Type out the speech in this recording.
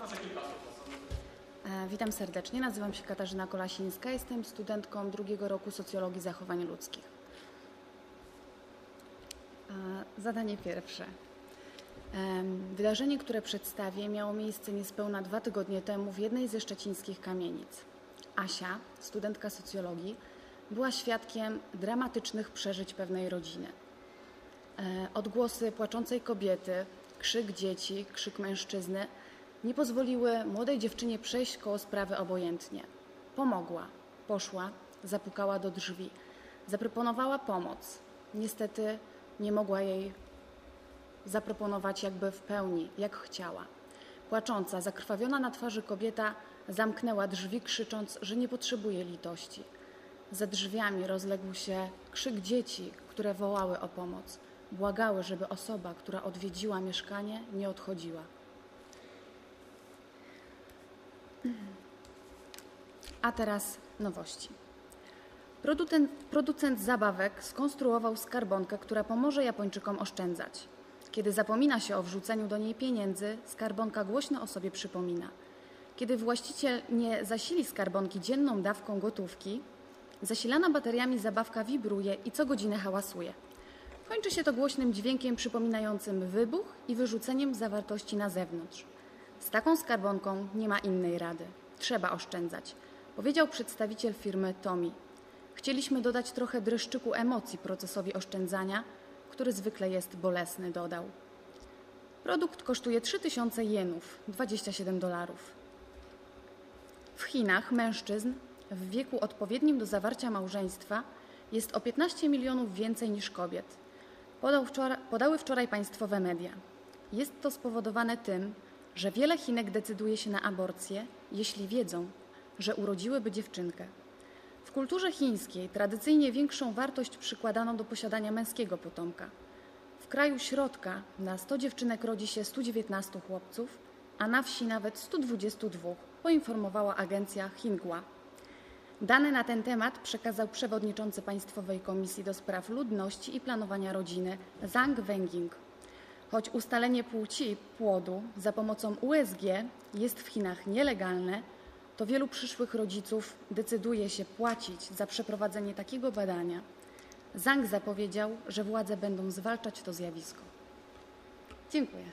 E, Witam serdecznie, nazywam się Katarzyna Kolasińska, jestem studentką drugiego roku socjologii zachowań ludzkich. E, Zadanie pierwsze. Wydarzenie, które przedstawię, miało miejsce niespełna dwa tygodnie temu w jednej ze szczecińskich kamienic. Asia, studentka socjologii, była świadkiem dramatycznych przeżyć pewnej rodziny. E, Odgłosy płaczącej kobiety, krzyk dzieci, krzyk mężczyzny nie pozwoliły młodej dziewczynie przejść koło sprawy obojętnie. Pomogła, poszła, zapukała do drzwi, zaproponowała pomoc. Niestety nie mogła jej zaproponować jakby w pełni, jak chciała. Płacząca, zakrwawiona na twarzy kobieta zamknęła drzwi, krzycząc, że nie potrzebuje litości. Za drzwiami rozległ się krzyk dzieci, które wołały o pomoc. Błagały, żeby osoba, która odwiedziła mieszkanie, nie odchodziła. A teraz nowości. Producent, producent zabawek skonstruował skarbonkę, która pomoże Japończykom oszczędzać. Kiedy zapomina się o wrzuceniu do niej pieniędzy, skarbonka głośno o sobie przypomina. Kiedy właściciel nie zasili skarbonki dzienną dawką gotówki, zasilana bateriami zabawka wibruje i co godzinę hałasuje. Kończy się to głośnym dźwiękiem przypominającym wybuch i wyrzuceniem zawartości na zewnątrz. Z taką skarbonką nie ma innej rady. Trzeba oszczędzać, powiedział przedstawiciel firmy Tomi. Chcieliśmy dodać trochę dreszczyku emocji procesowi oszczędzania, który zwykle jest bolesny, dodał. Produkt kosztuje 3000 jenów, 27 dolarów. W Chinach mężczyzn w wieku odpowiednim do zawarcia małżeństwa jest o 15 milionów więcej niż kobiet. Podał podały wczoraj państwowe media. Jest to spowodowane tym, że wiele Chinek decyduje się na aborcję, jeśli wiedzą, że urodziłyby dziewczynkę. W kulturze chińskiej tradycyjnie większą wartość przykładano do posiadania męskiego potomka. W kraju środka na 100 dziewczynek rodzi się 119 chłopców, a na wsi nawet 122, poinformowała agencja Xinhua. Dane na ten temat przekazał przewodniczący Państwowej Komisji do Spraw Ludności i Planowania Rodziny Zhang Wenjing. Choć ustalenie płci płodu za pomocą USG jest w Chinach nielegalne, to wielu przyszłych rodziców decyduje się płacić za przeprowadzenie takiego badania. Zhang zapowiedział, że władze będą zwalczać to zjawisko. Dziękuję.